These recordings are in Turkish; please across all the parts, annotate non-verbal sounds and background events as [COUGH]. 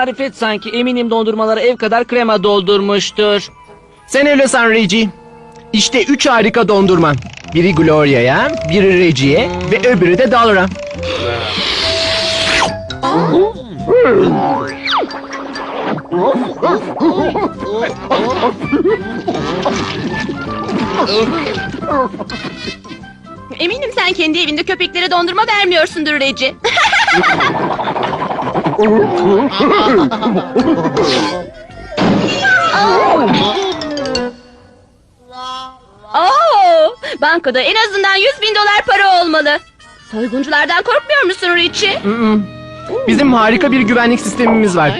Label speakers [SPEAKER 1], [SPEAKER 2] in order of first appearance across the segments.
[SPEAKER 1] Marifet sanki eminim dondurmaları ev kadar krema doldurmuştur.
[SPEAKER 2] Sen öyle san Reggie. İşte üç harika dondurma. Biri Gloria'ya, biri Reggie'ye ve öbürü de Dalra.
[SPEAKER 3] Eminim sen kendi evinde köpeklere dondurma vermiyorsundur Reci. [LAUGHS] Oo, bankada en azından 100 bin dolar para olmalı. Soygunculardan korkmuyor musun Richie?
[SPEAKER 2] Bizim harika bir güvenlik sistemimiz var.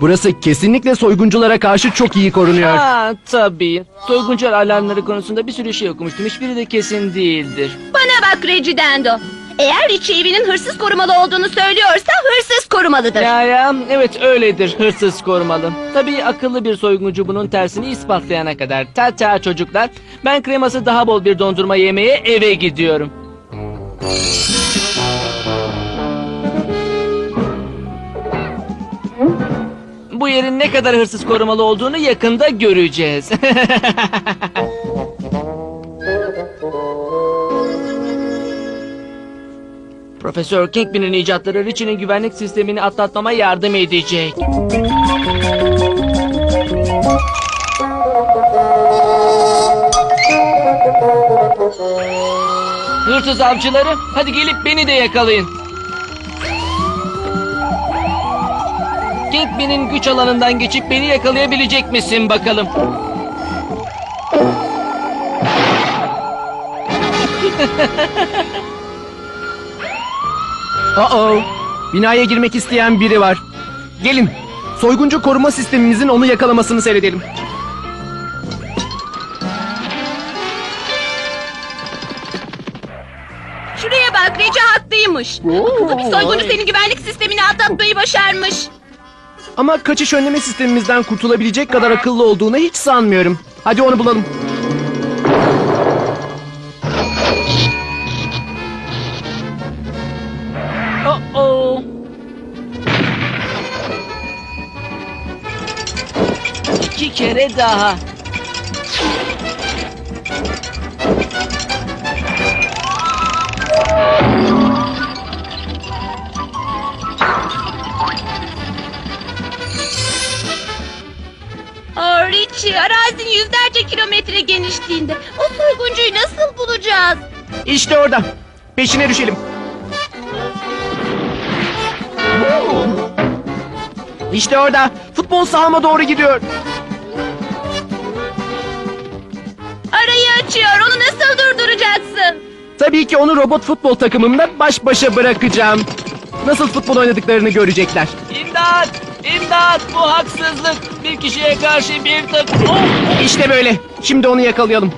[SPEAKER 2] Burası kesinlikle soygunculara karşı çok iyi korunuyor.
[SPEAKER 1] Ha tabii. Soyguncular alarmları konusunda bir sürü şey okumuştum. Hiçbiri de kesin değildir.
[SPEAKER 3] Bana bak Reggie Dando. Eğer Richie evinin hırsız korumalı olduğunu söylüyorsa hırsız korumalıdır.
[SPEAKER 1] Ya ya evet öyledir. Hırsız korumalı. Tabii akıllı bir soyguncu bunun tersini ispatlayana kadar. Ta ta çocuklar. Ben kreması daha bol bir dondurma yemeye eve gidiyorum. Bu yerin ne kadar hırsız korumalı olduğunu yakında göreceğiz. [LAUGHS] Profesör Kingpin'in icatları Richie'nin güvenlik sistemini atlatmama yardım edecek. Hırsız avcıları hadi gelip beni de yakalayın. Kingpin'in güç alanından geçip beni yakalayabilecek misin bakalım? [LAUGHS]
[SPEAKER 2] Uh-oh. Binaya girmek isteyen biri var. Gelin. Soyguncu koruma sistemimizin onu yakalamasını seyredelim.
[SPEAKER 3] Şuraya bak Reggie haklıymış. Akıllı bir soyguncu senin güvenlik sistemini atlatmayı başarmış.
[SPEAKER 2] Ama kaçış önleme sistemimizden kurtulabilecek kadar akıllı olduğunu hiç sanmıyorum. Hadi onu bulalım.
[SPEAKER 1] Kere daha.
[SPEAKER 3] Aa Richie arazinin yüzlerce kilometre genişliğinde. O soyguncuyu nasıl bulacağız?
[SPEAKER 2] İşte orada. Peşine düşelim. İşte orada. Futbol sahama doğru gidiyor.
[SPEAKER 3] Açıyor onu nasıl durduracaksın?
[SPEAKER 2] Tabii ki onu robot futbol takımımla baş başa bırakacağım. Nasıl futbol oynadıklarını görecekler.
[SPEAKER 1] İmdat! İmdat! Bu haksızlık. Bir kişiye karşı bir takım. Oh!
[SPEAKER 2] İşte böyle. Şimdi onu yakalayalım.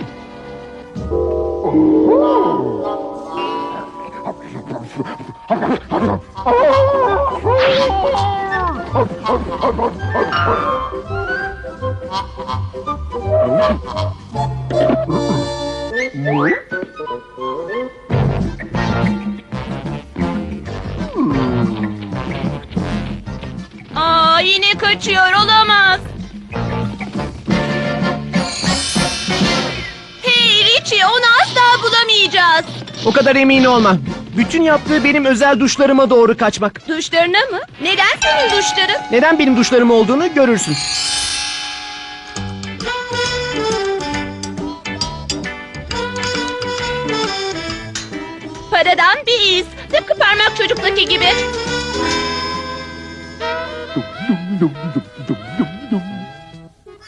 [SPEAKER 2] [LAUGHS]
[SPEAKER 3] Aa yine kaçıyor olamaz. Hey Richie onu asla bulamayacağız.
[SPEAKER 2] O kadar emin olma. Bütün yaptığı benim özel duşlarıma doğru kaçmak.
[SPEAKER 3] Duşlarına mı? Neden senin duşların?
[SPEAKER 2] Neden benim duşlarım olduğunu görürsün.
[SPEAKER 3] Paradan bir iz. Tıpkı parmak çocuktaki gibi.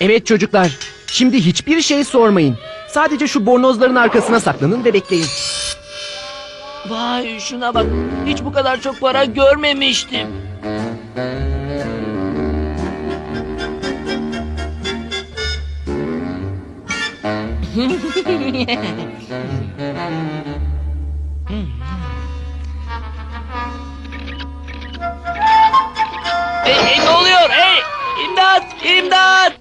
[SPEAKER 2] Evet çocuklar. Şimdi hiçbir şey sormayın. Sadece şu bornozların arkasına saklanın ve bekleyin.
[SPEAKER 1] Vay şuna bak. Hiç bu kadar çok para görmemiştim. [LAUGHS] Hey, hey, ne oluyor? Hey! İmdat! İmdat!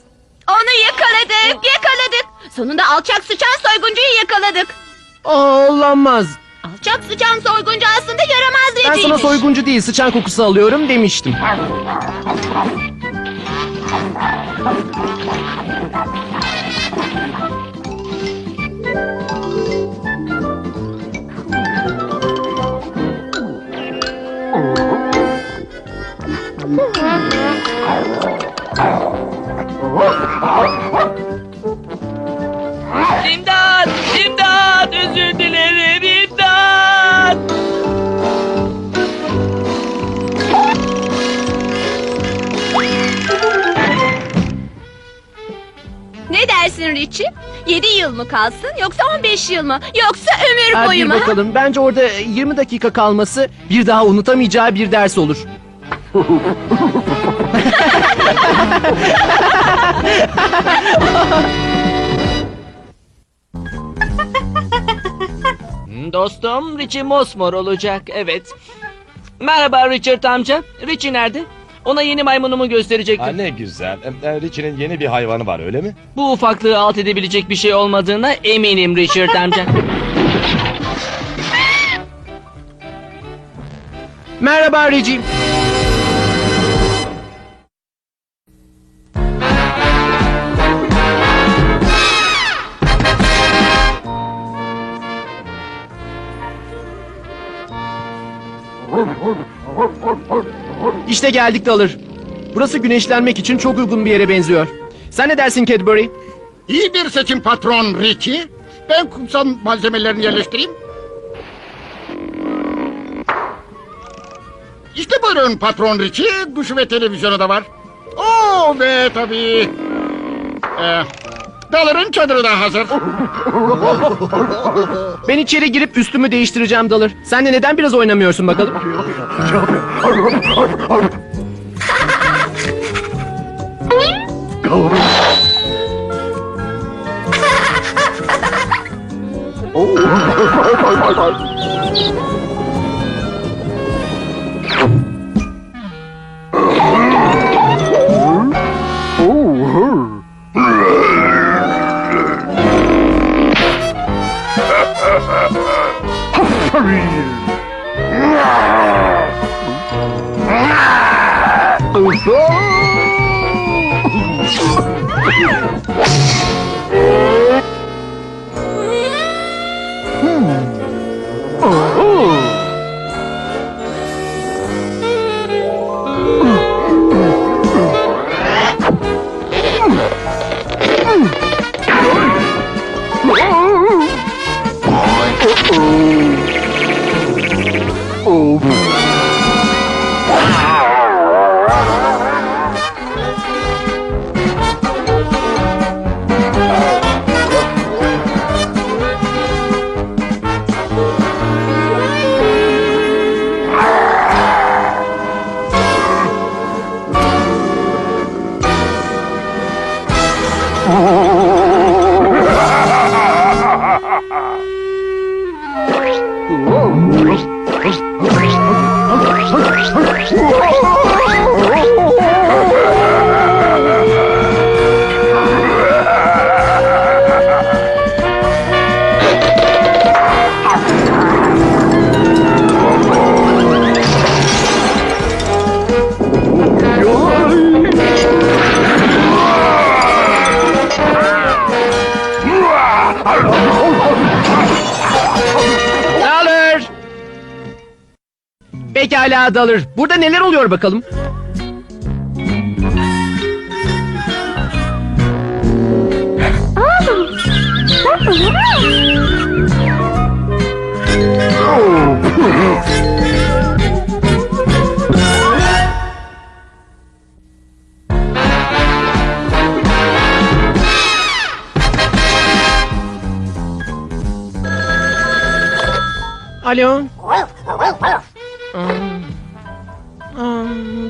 [SPEAKER 3] Onu yakaladık, yakaladık. Sonunda alçak sıçan soyguncuyu yakaladık.
[SPEAKER 2] Olamaz.
[SPEAKER 3] Alçak sıçan soyguncu aslında yaramaz
[SPEAKER 2] Ben sana soyguncu değil sıçan kokusu alıyorum demiştim.
[SPEAKER 3] 15 yıl mı? Yoksa ömür boyu
[SPEAKER 2] bir
[SPEAKER 3] mu?
[SPEAKER 2] bakalım. Bence orada 20 dakika kalması bir daha unutamayacağı bir ders olur.
[SPEAKER 1] Hmm, Dostum Richie Mosmor olacak evet. Merhaba Richard amca. Richie nerede? Ona yeni maymunumu gösterecektim.
[SPEAKER 4] Ha, ne güzel. Em, e, Richie'nin yeni bir hayvanı var öyle mi?
[SPEAKER 1] Bu ufaklığı alt edebilecek bir şey olmadığına eminim Richard amca. [LAUGHS]
[SPEAKER 2] Merhaba Reggie. [LAUGHS] İşte geldik Dalır. Burası güneşlenmek için çok uygun bir yere benziyor. Sen ne dersin Cadbury?
[SPEAKER 5] İyi bir seçim patron Richie. Ben kumsal malzemelerini yerleştireyim. İşte buyurun patron Richie. Duşu ve televizyonu da var. Oo ve tabii... Ee, Dalır'ın çadırı da hazır.
[SPEAKER 2] Ben içeri girip üstümü değiştireceğim Dalır. Sen de neden biraz oynamıyorsun bakalım? Dalır! [LAUGHS] Pekala Dalır. Burada neler oluyor bakalım? Alo?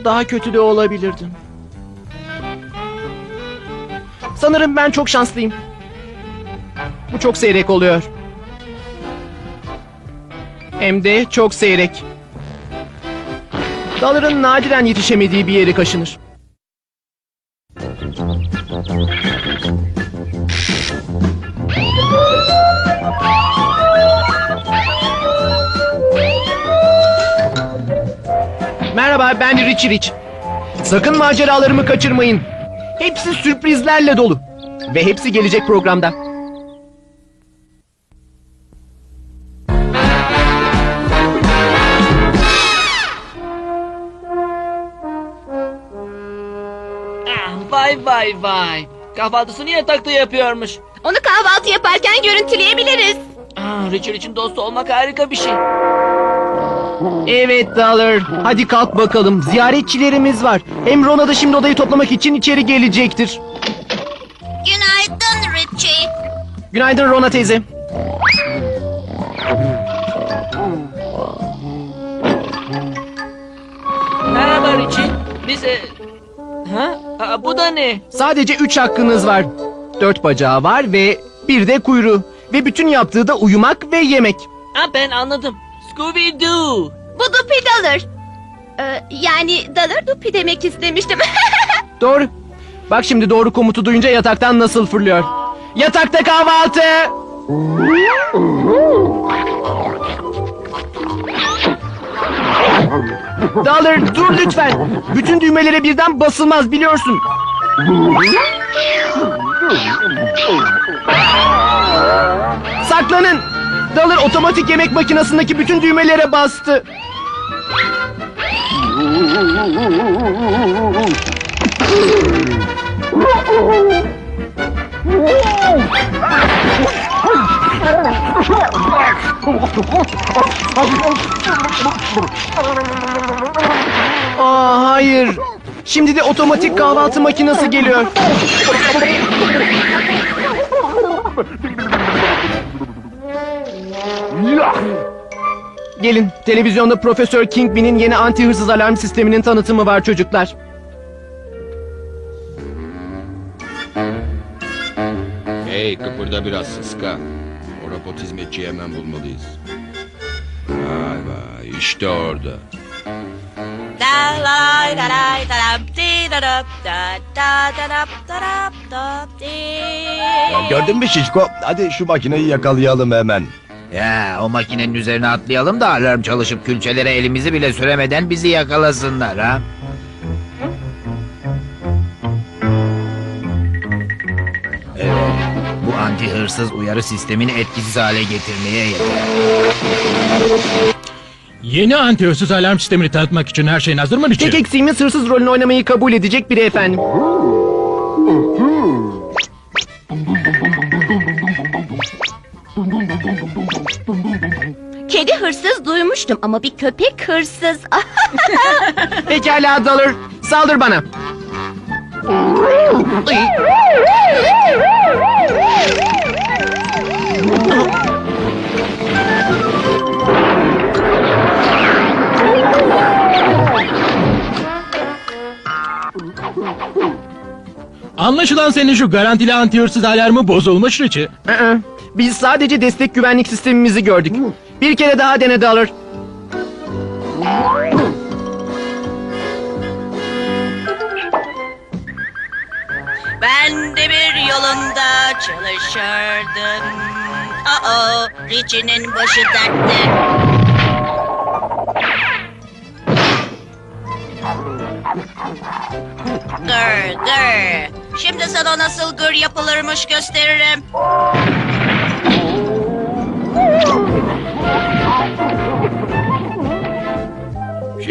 [SPEAKER 2] Daha kötü de olabilirdi. Sanırım ben çok şanslıyım. Bu çok seyrek oluyor. Hem de çok seyrek. Dalırın nadiren yetişemediği bir yeri kaşınır. Ben Rich Rich. Sakın maceralarımı kaçırmayın. Hepsi sürprizlerle dolu. Ve hepsi gelecek programda.
[SPEAKER 1] Ah, vay vay vay. Kahvaltısını yatakta yapıyormuş.
[SPEAKER 3] Onu kahvaltı yaparken görüntüleyebiliriz.
[SPEAKER 1] Ah, Richard için dost olmak harika bir şey.
[SPEAKER 2] Evet Dollar. Hadi kalk bakalım. Ziyaretçilerimiz var. Hem Rona da şimdi odayı toplamak için içeri gelecektir.
[SPEAKER 3] Günaydın Richie.
[SPEAKER 2] Günaydın Rona teyze.
[SPEAKER 1] Merhaba Richie. Biz... e, Ha? Aa, bu da ne?
[SPEAKER 2] Sadece üç hakkınız var. Dört bacağı var ve bir de kuyruğu. Ve bütün yaptığı da uyumak ve yemek.
[SPEAKER 1] Ha, ben anladım. Scooby-Doo.
[SPEAKER 3] Bu Dupi Dalır. Ee, yani Dalır Dupi demek istemiştim. [LAUGHS]
[SPEAKER 2] Doğru. Bak şimdi doğru komutu duyunca yataktan nasıl fırlıyor. Yatakta kahvaltı. Dollar dur lütfen. Bütün düğmelere birden basılmaz biliyorsun. Saklanın. Dollar otomatik yemek makinesindeki bütün düğmelere bastı. Aa hayır. Şimdi de otomatik kahvaltı makinesi geliyor. Gelin, televizyonda Profesör Kingpin'in yeni anti hırsız alarm sisteminin tanıtımı var çocuklar.
[SPEAKER 6] Hey kıpırda biraz sıska. O robot hizmetçiyi hemen bulmalıyız. Vay vay işte orada.
[SPEAKER 4] Ya gördün mü Şişko? Hadi şu makineyi yakalayalım hemen.
[SPEAKER 7] Ya o makinenin üzerine atlayalım da alarm çalışıp külçelere elimizi bile süremeden bizi yakalasınlar ha. Evet, bu anti hırsız uyarı sistemini etkisiz hale getirmeye yeter.
[SPEAKER 8] Yeni anti-hırsız alarm sistemini tanıtmak için her şeyin hazır mı Richie?
[SPEAKER 2] Tek eksiğimiz hırsız rolünü oynamayı kabul edecek biri efendim.
[SPEAKER 3] Hırsız duymuştum ama bir köpek hırsız. [LAUGHS]
[SPEAKER 2] Pekala Dollar, saldır bana.
[SPEAKER 8] Anlaşılan senin şu garantili anti-hırsız alarmı bozulmuş Richie.
[SPEAKER 2] Biz sadece destek güvenlik sistemimizi gördük. Bir kere daha dene Dollar.
[SPEAKER 9] Ben de bir yolunda çalışırdım. Aa, Richie'nin başı dertte. Gır gır. Şimdi sana nasıl gır yapılırmış gösteririm.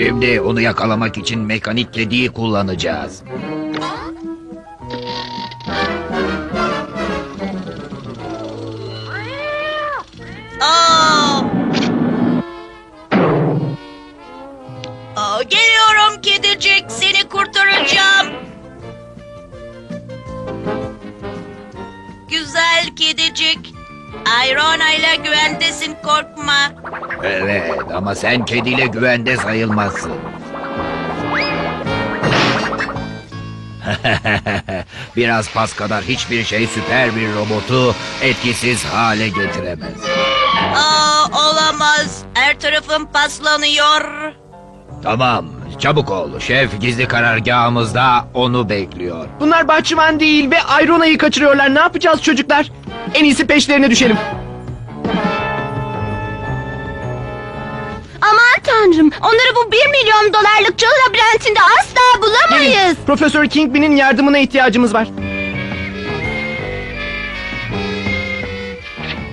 [SPEAKER 7] Şimdi onu yakalamak için mekanik kediyi kullanacağız. Ama sen kediyle güvende sayılmazsın. [LAUGHS] Biraz pas kadar hiçbir şey süper bir robotu etkisiz hale getiremez.
[SPEAKER 9] Aa, olamaz. Her tarafım paslanıyor.
[SPEAKER 7] Tamam, çabuk ol. Şef gizli karargahımızda onu bekliyor.
[SPEAKER 2] Bunlar bahçıvan değil ve Irona'yı kaçırıyorlar. Ne yapacağız çocuklar? En iyisi peşlerine düşelim.
[SPEAKER 3] Tanrım. Onları bu bir milyon dolarlık çalı labirentinde asla bulamayız.
[SPEAKER 2] Profesör Kingpin'in yardımına ihtiyacımız var.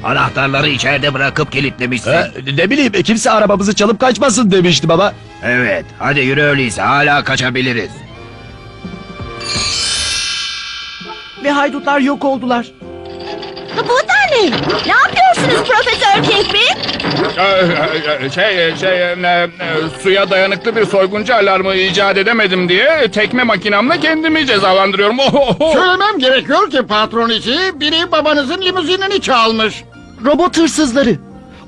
[SPEAKER 7] Anahtarları içeride bırakıp kilitlemişsin.
[SPEAKER 4] Ne bileyim kimse arabamızı çalıp kaçmasın demişti baba.
[SPEAKER 7] Evet, hadi yürü öyleyse hala kaçabiliriz.
[SPEAKER 2] Ve haydutlar yok oldular.
[SPEAKER 3] Bu da ne? Ne yapıyorsunuz Profesör Kingpin?
[SPEAKER 10] Şey, şey, e, e, suya dayanıklı bir soyguncu alarmı icat edemedim diye tekme makinamla kendimi cezalandırıyorum. [LAUGHS] Söylemem gerekiyor ki patron içi biri babanızın limuzinini çalmış.
[SPEAKER 2] Robot hırsızları.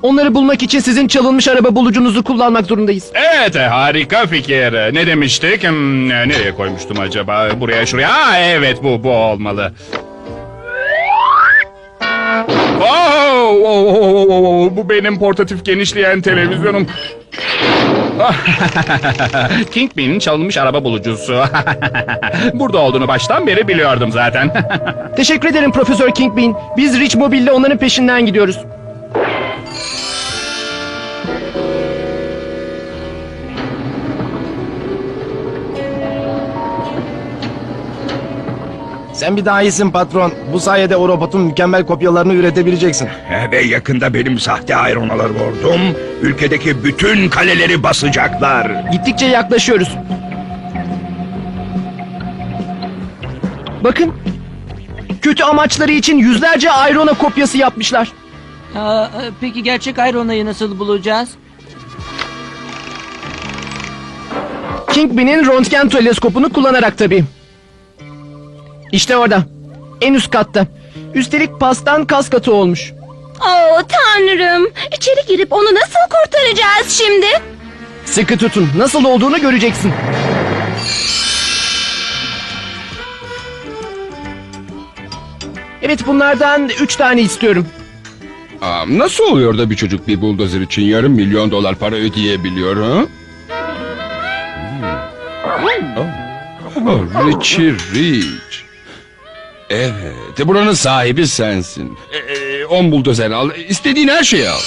[SPEAKER 2] Onları bulmak için sizin çalınmış araba bulucunuzu kullanmak zorundayız.
[SPEAKER 10] Evet, e, harika fikir. Ne demiştik? Hmm, e, Nereye koymuştum acaba? Buraya, şuraya. Aa, evet, bu, bu olmalı. Oh, oh, oh, oh, oh, oh, bu benim portatif genişleyen televizyonum. [LAUGHS] Kingpin'in çalınmış araba bulucusu. [LAUGHS] Burada olduğunu baştan beri biliyordum zaten. [LAUGHS]
[SPEAKER 2] Teşekkür ederim Profesör Kingpin. Biz Rich Mobile'le onların peşinden gidiyoruz.
[SPEAKER 4] Sen bir daha iyisin patron. Bu sayede o robotun mükemmel kopyalarını üretebileceksin.
[SPEAKER 6] Ve yakında benim sahte ayronalar ordum ülkedeki bütün kaleleri basacaklar.
[SPEAKER 2] Gittikçe yaklaşıyoruz. Bakın. Kötü amaçları için yüzlerce Iron'a kopyası yapmışlar.
[SPEAKER 1] Aa, e, peki gerçek Irona'yı nasıl bulacağız?
[SPEAKER 2] Kingpin'in röntgen teleskopunu kullanarak tabii. İşte orada. En üst katta. Üstelik pastan kas katı olmuş.
[SPEAKER 3] Oh tanrım. İçeri girip onu nasıl kurtaracağız şimdi?
[SPEAKER 2] Sıkı tutun. Nasıl olduğunu göreceksin. Evet bunlardan üç tane istiyorum.
[SPEAKER 6] Aa, nasıl oluyor da bir çocuk bir buldozer için yarım milyon dolar para ödeyebiliyor ha? Hmm. Oh. Oh, Richie Rich. Evet, buranın sahibi sensin. Ee, on buldozer al, istediğin her şeyi al.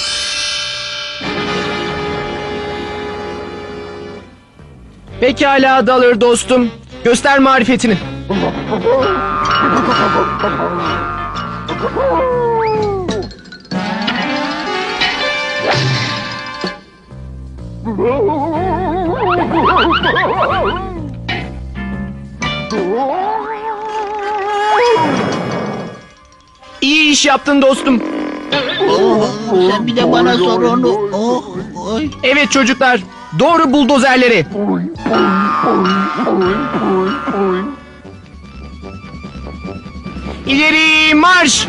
[SPEAKER 2] Pekala Dalır dostum. Göster marifetini. [LAUGHS] İyi iş yaptın dostum.
[SPEAKER 7] Sen bir de bana sor onu. Oh, oy.
[SPEAKER 2] Evet çocuklar, doğru buldozerleri. İleri marş!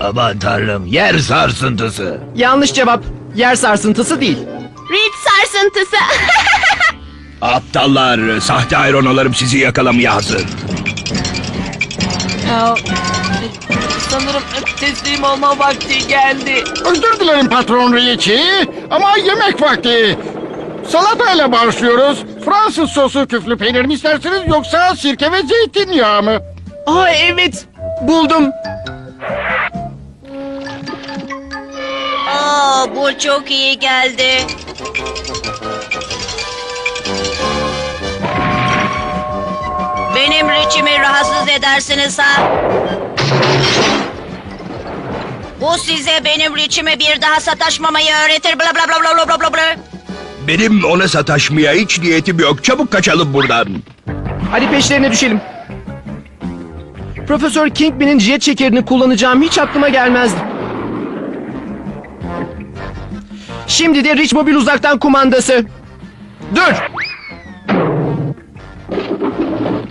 [SPEAKER 7] Aman tanrım, yer sarsıntısı.
[SPEAKER 2] Yanlış cevap. Yer sarsıntısı değil.
[SPEAKER 3] Reed sarsıntısı. [LAUGHS]
[SPEAKER 6] Aptallar, sahte ayronalarım sizi yakalamaya hazır.
[SPEAKER 1] Ya, sanırım teslim olma vakti geldi.
[SPEAKER 10] Özür dilerim patron Richie ama yemek vakti. Salatayla başlıyoruz. Fransız sosu küflü peynir mi istersiniz yoksa sirke ve zeytinyağı mı?
[SPEAKER 2] Aa evet, buldum.
[SPEAKER 9] Aa, bu çok iyi geldi. Benim Richie'mi rahatsız edersiniz ha? Bu size benim Richie'me bir daha sataşmamayı öğretir bla bla bla bla bla bla bla.
[SPEAKER 6] Benim ona sataşmaya hiç niyetim yok. Çabuk kaçalım buradan.
[SPEAKER 2] Hadi peşlerine düşelim. Profesör Kingpin'in jet çekerini kullanacağım hiç aklıma gelmezdi. Şimdi de Rich Mobil uzaktan kumandası. Dur!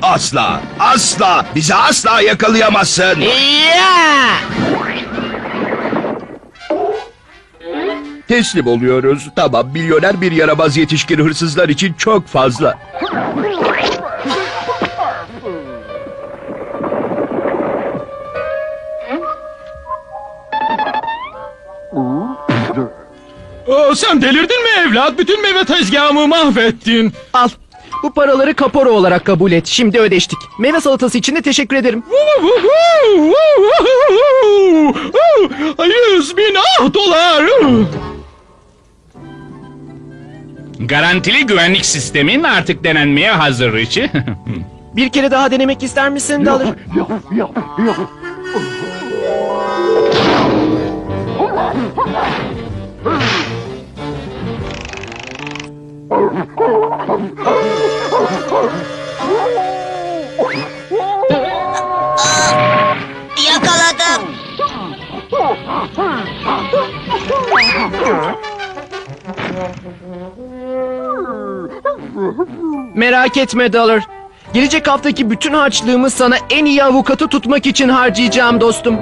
[SPEAKER 6] Asla, asla, bizi asla yakalayamazsın.
[SPEAKER 2] Ya!
[SPEAKER 6] Teslim oluyoruz. Tamam, milyoner bir yaramaz yetişkin hırsızlar için çok fazla.
[SPEAKER 8] Aa, sen delirdin mi evlat? Bütün meyve tezgahımı mahvettin.
[SPEAKER 2] Al. Bu paraları kapora olarak kabul et. Şimdi ödeştik. Meyve salatası için de teşekkür ederim.
[SPEAKER 8] Otolar!
[SPEAKER 10] Garantili güvenlik sistemin artık denenmeye hazır Richie. [LAUGHS]
[SPEAKER 2] Bir kere daha denemek ister misin Dalır?
[SPEAKER 9] Yakaladım.
[SPEAKER 2] Merak etme Dalır. Gelecek haftaki bütün harçlığımı sana en iyi avukatı tutmak için harcayacağım dostum.